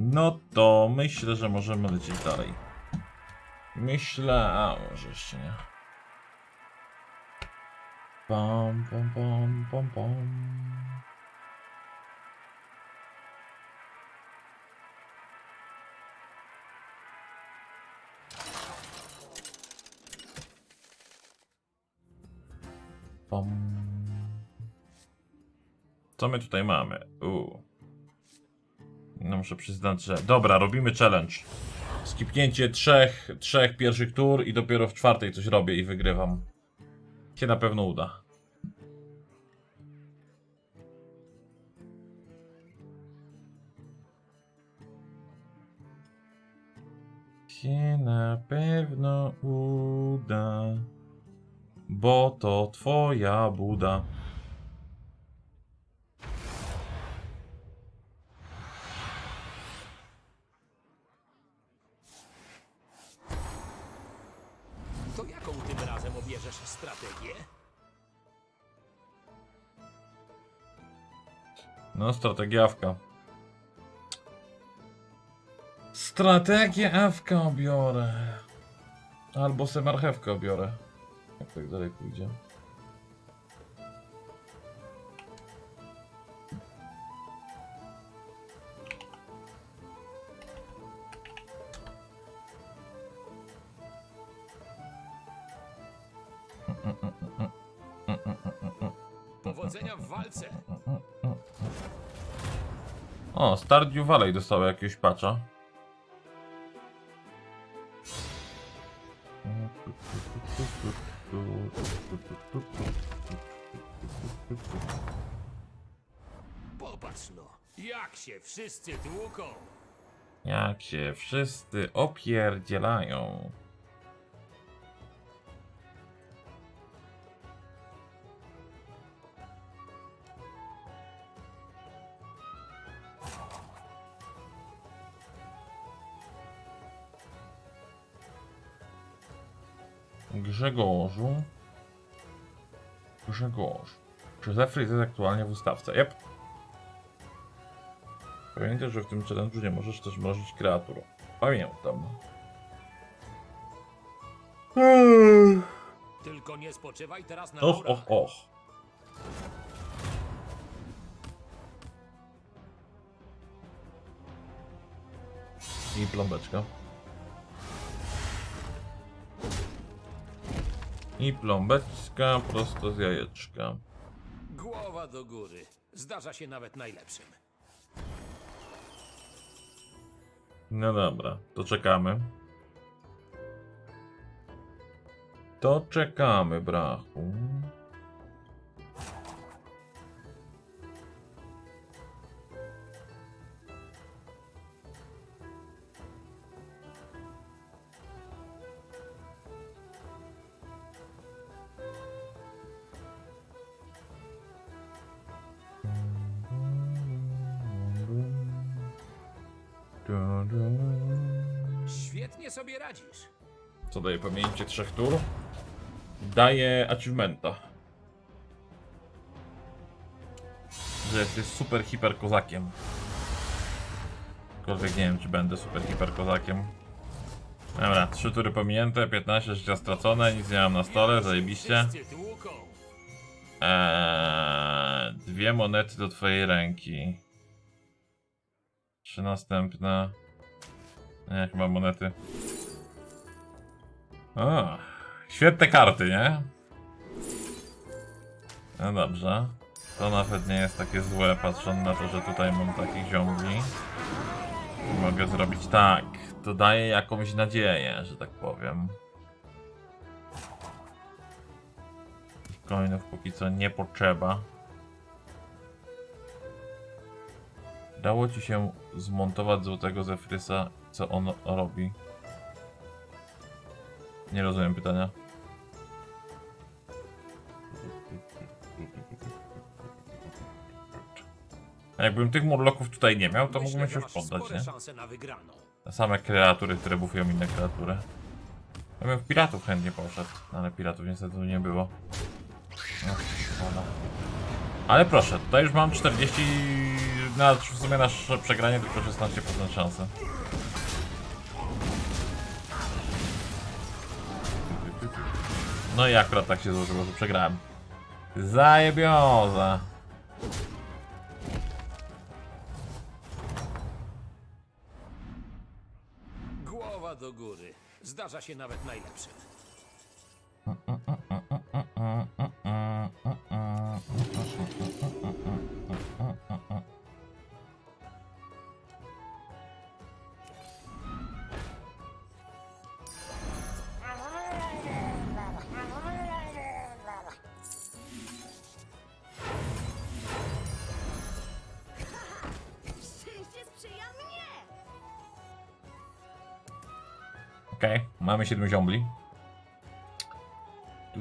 No to myślę, że możemy lecieć dalej. Myślę, a może jeszcze nie. Pam, pam, pam, pam, pam. Pam. Co my tutaj mamy? U. No muszę przyznać, że... Dobra, robimy challenge. Skipnięcie trzech, trzech pierwszych tur i dopiero w czwartej coś robię i wygrywam. Się na pewno uda. Się na pewno uda. Bo to twoja buda. No, strategia awka. Strategię awka obiorę. Albo se marchewkę obiorę. Jak tak dalej pójdzie. Powodzenia w walce! O, Stardew Valley dostało jakiegoś patcha. Popatrz no, jak się wszyscy tłuką! Jak się wszyscy opierdzielają. Grzegorzu. Grzegorz. Czy Zefrys jest aktualnie w ustawce? Jep. Pamiętaj, że w tym challenge'u nie możesz też mrozić kreatur. Pamiętam. Tylko nie spoczywaj teraz na Och, laurach. och, och. I plombeczka. I plombeczka prosto z jajeczka. Głowa do góry. Zdarza się nawet najlepszym. No dobra, to czekamy. To czekamy, brachu. Świetnie sobie radzisz. Co daje pamięcie trzech tur? Daje achievementa. Że jesteś super hiper kozakiem. Aczkolwiek nie wiem, czy będę super hiper kozakiem. Dobra, trzy tury pominięte, 15 życia stracone, nic nie mam na stole, zajebiście. Eee, dwie monety do twojej ręki. Trzy następne. Nie, chyba monety. O, świetne karty, nie? No dobrze. To nawet nie jest takie złe, patrząc na to, że tutaj mam takich ziąbli. Mogę zrobić tak. To daje jakąś nadzieję, że tak powiem. Coinów póki co nie potrzeba. Dało ci się zmontować złotego Zefrysa, co on robi? Nie rozumiem pytania. Jakbym tych murloków tutaj nie miał, to mógłbym się już poddać, nie? Te same kreatury, które bufują inne kreatury. Ja bym w piratów chętnie poszedł, ale piratów niestety tu nie było. No, szkoda. Ale proszę, tutaj już mam 40 No, w sumie nasze przegranie tylko 16% szansy. No i akurat tak się złożyło, że przegrałem. Zajebioza. Głowa do góry. Zdarza się nawet najlepszym. Okej, mamy 7 ziombli. Tu,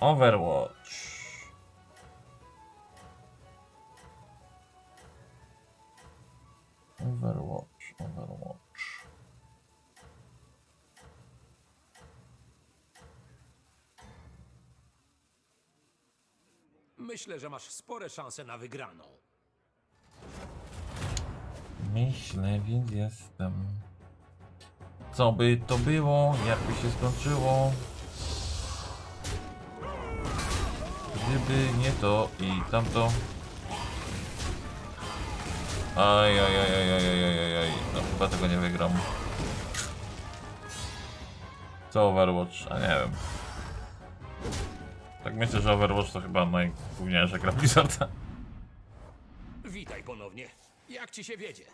Overwatch. Overwatch, Overwatch. Myślę, że masz spore szanse na wygraną. Myślę, więc jestem. Co by to było? Jakby się skończyło? Gdyby nie to i tamto. Aj, aj, aj, aj, aj, aj, aj, aj. No chyba tego nie wygram. Co Overwatch? A nie wiem. Tak myślę, że Overwatch to chyba najgłówniejsza gra Blizzarda. Witaj ponownie. Jak ci się wiedzie?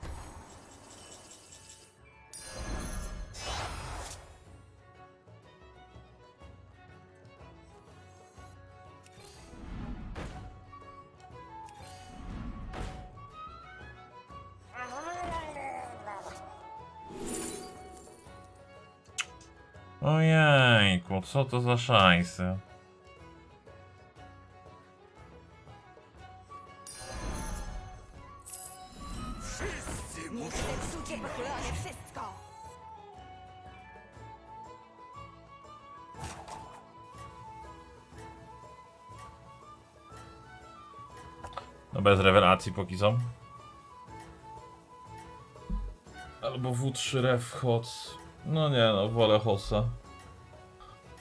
Ojejku, co to za szajsy? Nie zepsucie pochlone wszystko! No bez rewelacji póki co. Albo W3 Ref Hot. No nie no, wolę Hossa.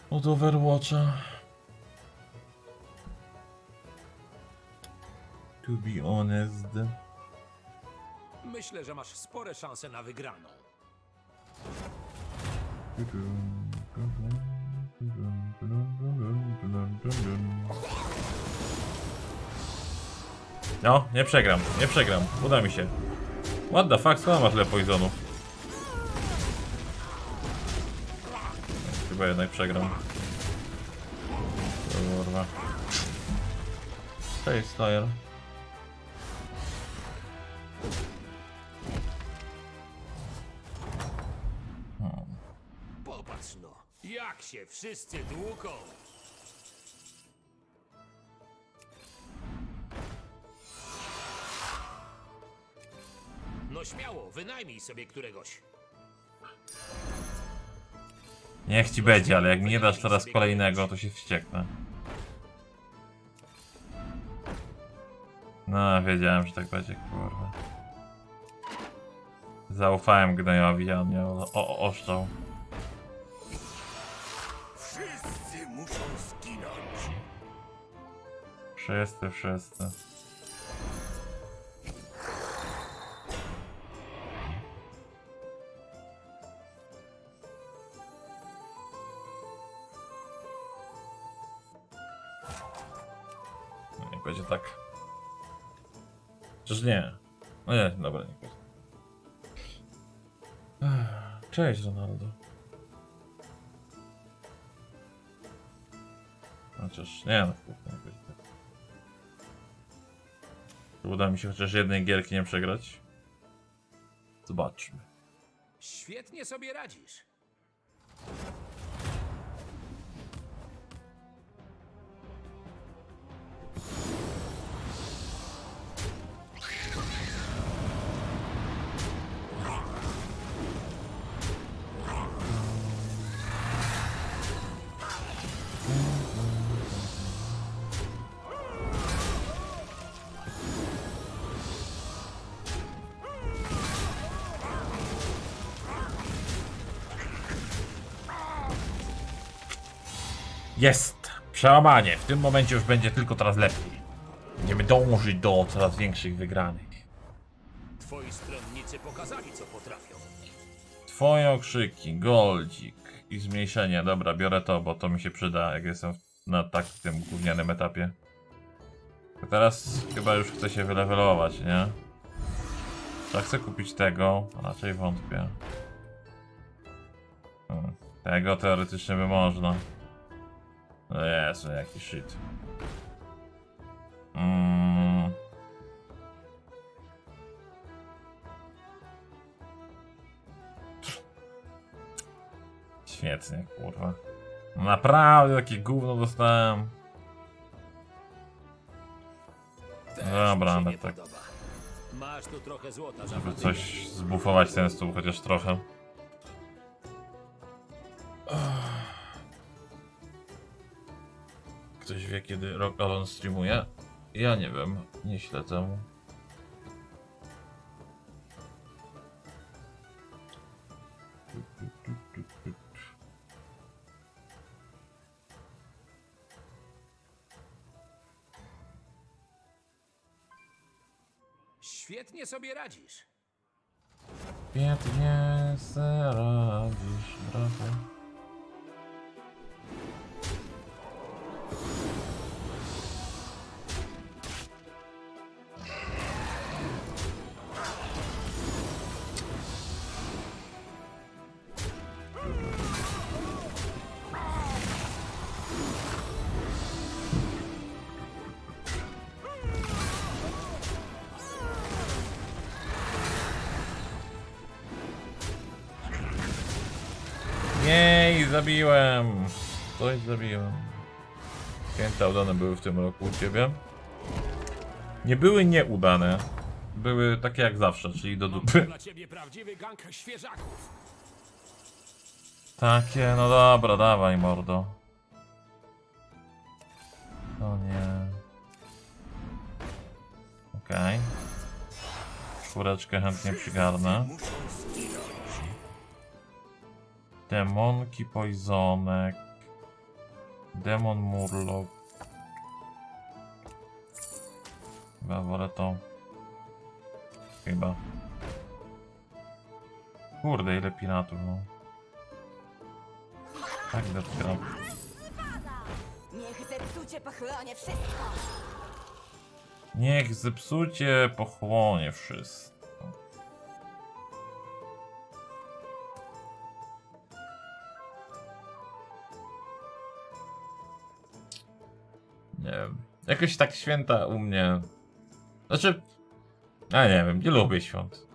Od Overwatcha. To be honest. Myślę, że masz spore szanse na wygraną. No, nie przegram, nie przegram. Uda mi się. What the fuck, skąd masz tyle poisonów? Chyba jednak przegram. Kurwa. Cześć, Slayer. Popatrz no, jak się wszyscy tłuką. No śmiało, wynajmij sobie któregoś. Niech ci będzie, ale jak mi nie dasz teraz kolejnego, to się wścieknę. No, wiedziałem, że tak będzie, kurwa. Zaufałem gnojowi, a on mnie o, o, oszczał. Wszyscy muszą zginąć. Wszyscy, wszyscy. Nie? No nie, dobra. Ech, Cześć, Ronaldo. Chociaż nie, no kurde, nie będzie tak. Czy Uda mi się chociaż jednej gierki nie przegrać? Zobaczmy. Świetnie sobie radzisz. Jest! Przełamanie. W tym momencie już będzie tylko coraz lepiej. Będziemy dążyć do coraz większych wygranych. Twoi stronnicy pokazali, co potrafią. Twoje okrzyki, goldzik i zmniejszenie. Dobra, biorę to, bo to mi się przyda, jak jestem na tak tym gównianym etapie. To teraz chyba już chcę się wylewelować, nie? Czy chcę kupić tego? A Raczej wątpię. Hmm. Tego teoretycznie by można. No Jezu, jaki shit. Mm. Świetnie, kurwa. Naprawdę takie gówno dostałem. Dobra, ale tak. Masz tu trochę złota, żeby coś zbufować ten stół, chociaż trochę. Wie kiedy Rock Alon streamuje? Ja nie wiem, nie śledzę. Świetnie sobie radzisz. Świetnie se radzisz, brawo. Zabiłem! Coś zabiłem. Święta udane były w tym roku u ciebie. Nie były nieudane. Były takie jak zawsze, czyli do dupy. Takie, no dobra, dawaj mordo. O nie. Okej. Czwóreczkę chętnie przygarnę. Demonki Poisonek. Demon Murloc. Chyba wolę to. Chyba. Kurde, ile piratów, no. Tak, dopiero. Niech zepsucie pochłonie wszystko. Niech zepsucie pochłonie wszystko. Nie wiem. Jakoś tak święta u mnie. Znaczy. Ja nie wiem, nie lubię świąt.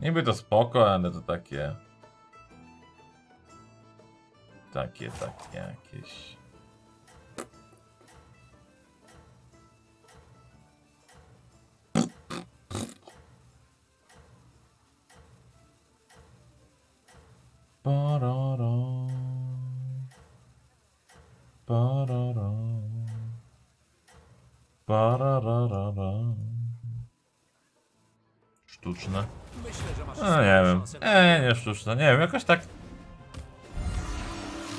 Niby to spoko, ale to takie. Takie, takie jakieś. Pararara. Sztuczne. No nie wiem. szansę na E, nie sztuczne. Nie wiem, jakoś tak.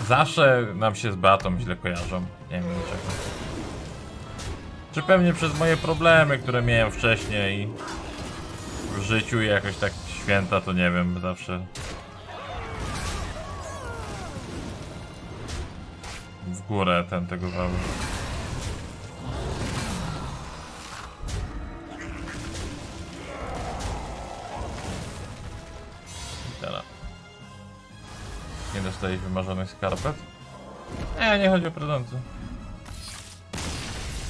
Zawsze nam się z Beatą źle kojarzą. Nie wiem dlaczego. Czy pewnie przez moje problemy, które miałem wcześniej w życiu i jakoś tak święta, to nie wiem, zawsze w górę ten tego wały. Dostajesz wymarzonych skarpet? Nie, nie chodzi o prezenty.